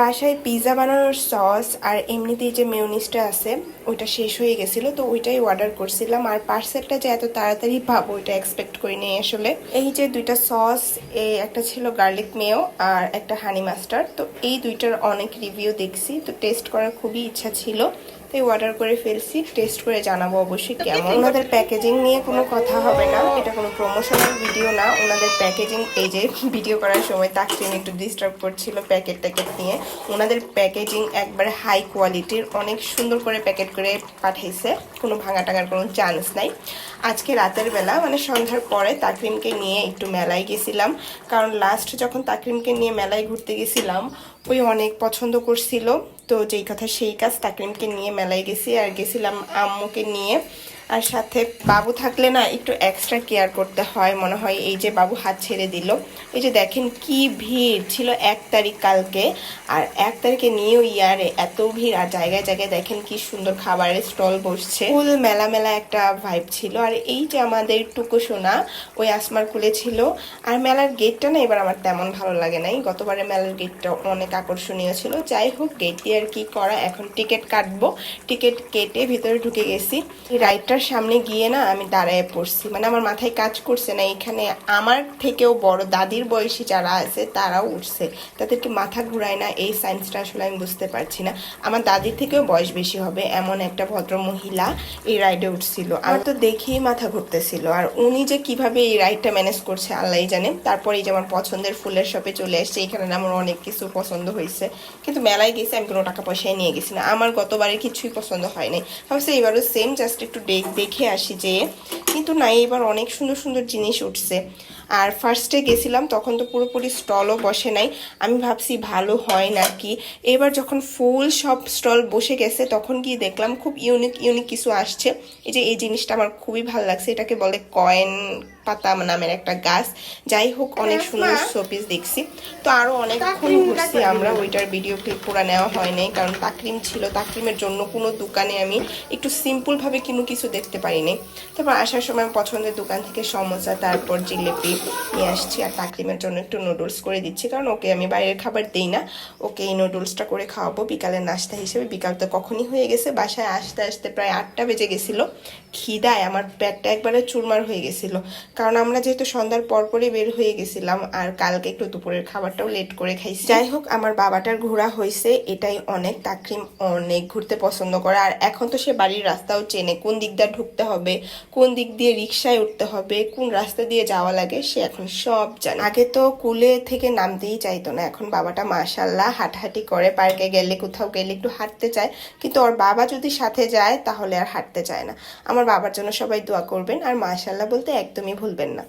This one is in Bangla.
বাসায় পিৎজা বানানোর সস আর এমনিতেই যে মেউনিসটা আছে, ওইটা শেষ হয়ে গেছিল, তো ওইটাই অর্ডার করছিলাম। আর পার্সেলটা যে এত তাড়াতাড়ি পাবো, ওইটা এক্সপেক্ট করি নেই আসলে। এই যে দুইটা সস, এই একটা ছিল গার্লিক মেও আর একটা হানি মাস্টার তো এই দুইটার অনেক রিভিউ দেখছি, তো টেস্ট করার খুবই ইচ্ছা ছিল। তাই অর্ডার করে ফেলছি টেস্ট করে জানাব অবশ্যই কেমন। ওনাদের প্যাকেজিং নিয়ে কোনো কথা হবে না। এটা কোনো প্রমোশনাল ভিডিও না। ওনাদের প্যাকেজিং এই যে ভিডিও করার সময় তাকসিম একটু ডিস্টার্ব করছিল প্যাকেট ট্যাকেট নিয়ে। ওনাদের প্যাকেজিং একবারে হাই কোয়ালিটির অনেক সুন্দর করে প্যাকেট করে পাঠাইছে কোনো ভাঙা টাঙার কোনো চান্স নাই। আজকে রাতের বেলা মানে সন্ধ্যার পরে তাকরিমকে নিয়ে একটু মেলায় গেছিলাম। কারণ লাস্ট যখন তাকরিমকে নিয়ে মেলায় ঘুরতে গেছিলাম ওই অনেক পছন্দ করছিল। তো যেই কথা সেই কাজ তাকরিমকে নিয়ে মেলায় গেছি আর গেছিলাম আম্মুকে নিয়ে আর সাথে বাবু থাকলে না একটু এক্সট্রা কেয়ার করতে হয়। মনে হয় এই যে বাবু হাত ছেড়ে দিল। এই যে দেখেন কি ভিড় ছিল এক তারিখ কালকে। আর এক তারিখে নিউ ইয়ারে এত ভিড়। আর জায়গায় জায়গায় দেখেন কি সুন্দর খাবারের স্টল বসছে। ফুল মেলা মেলা একটা ভাইব ছিল। আর এই যে আমাদের টুকু সোনা, ওই আসমার কুলে ছিল। আর মেলার গেটটা না এবার আমার তেমন ভালো লাগে নাই। গতবারে মেলার গেটটা অনেক আকর্ষণীয় ছিল। যাই হোক গেট দিয়ে আর কি করা? এখন টিকিট কাটবো। টিকিট কেটে ভিতরে ঢুকে গেছি। এই রাইডটার সামনে গিয়ে না আমি দাঁড়ায় পড়ছি। মানে আমার মাথায় কাজ করছে না, এখানে আমার থেকেও বড় দাদির বয়সী যারা আছে তারাও উঠছে। তাদেরকে মাথা ঘুরায় না, এই সায়েন্সটা আসলে আমি বুঝতে পারছি না। আমার দাদির থেকেও বয়স বেশি হবে এমন একটা ভদ্র মহিলা এই রাইডে উঠছিল। আমার তো দেখেই মাথা ঘুরতেছিল। আর উনি যে কীভাবে এই রাইডটা ম্যানেজ করছে, আল্লাহ জানে। তারপরে এই যে আমার পছন্দের ফুলের শপে চলে আসছে এখানে আমার অনেক কিছু পছন্দ হয়েছে। কিন্তু মেলায় গেছে, আমি কোনো টাকা পয়সায় নিয়ে গেছি না। আমার গতবারে কিছুই পছন্দ হয় নাই ভাবছি এবারও সেম জাস্ট একটু দেখ দেখে আসি যে, কিন্তু না, এবার অনেক সুন্দর সুন্দর জিনিস উঠছে। আর ফার্স্টে গেছিলাম, তখন তো পুরোপুরি স্টলও বসে নাই। আমি ভাবছি ভালো হয় নাকি? এবার যখন ফুল সব স্টল বসে গেছে, তখন গিয়ে দেখলাম খুব ইউনিক ইউনিক কিছু আসছে। এই যে, এই জিনিসটা আমার খুবই ভালো লাগছে। এটাকে বলে কয়েন পাতা নামের একটা গাছ। যাই হোক অনেক সুন্দর শোপিস দেখছি। তো আরও অনেকক্ষণ ঘুরছি আমরা ওইটার ভিডিও ক্লিপ পুরা নেওয়া হয় নাই কারণ তাকরিম ছিল। তাকরিমের জন্য কোনো দোকানে আমি একটু সিম্পল ভাবে কোনো কিছু দেখতে পারিনি। তারপর আসার সময় পছন্দের দোকান থেকে সমোসা তারপর জিলেপি নিয়ে আসছি। আর তাকরিমের জন্য একটু নুডলস করে দিচ্ছি কারণ ওকে আমি বাইরের খাবার দিই না। ওকে এই নুডলসটা করে খাওয়াবো বিকালের নাস্তা হিসেবে। বিকাল তো কখনই হয়ে গেছে বাসায় আসতে আসতে প্রায় আটটা বেজে গেছিল। খিদায় আমার পেটটা একবারে চুরমার হয়ে গেছিল। কারণ আমরা যেহেতু সন্ধ্যার পরপরই বের হয়ে গেছিলাম আর কালকে একটু দুপুরের খাবারটাও লেট করে খাইছি। যাই হোক, আমার বাবাটার ঘোরা হয়েছে এটাই অনেক। তাকরিম অনেক ঘুরতে পছন্দ করে। আর এখন তো সে বাড়ির রাস্তাও চেনে, কোন দিক দিয়ে ঢুকতে হবে, কোন দিক দিয়ে রিক্সায় উঠতে হবে, কোন রাস্তা দিয়ে যাওয়া লাগে, সে এখন সব জানে। আগে তো কুলে থেকে নামতেই চাইতো না, এখন বাবাটা মাশাল্লাহ হাঁটাহাঁটি করে। পার্কে গেলে, কোথাও গেলে একটু হাঁটতে চায়। কিন্তু ওর বাবা যদি সাথে যায়, তাহলে আর হাঁটতে চায় না। আমার বাবার জন্য সবাই দোয়া করবেন। আর মাশাল্লাহ বলতে একদমই ভুলবেন না।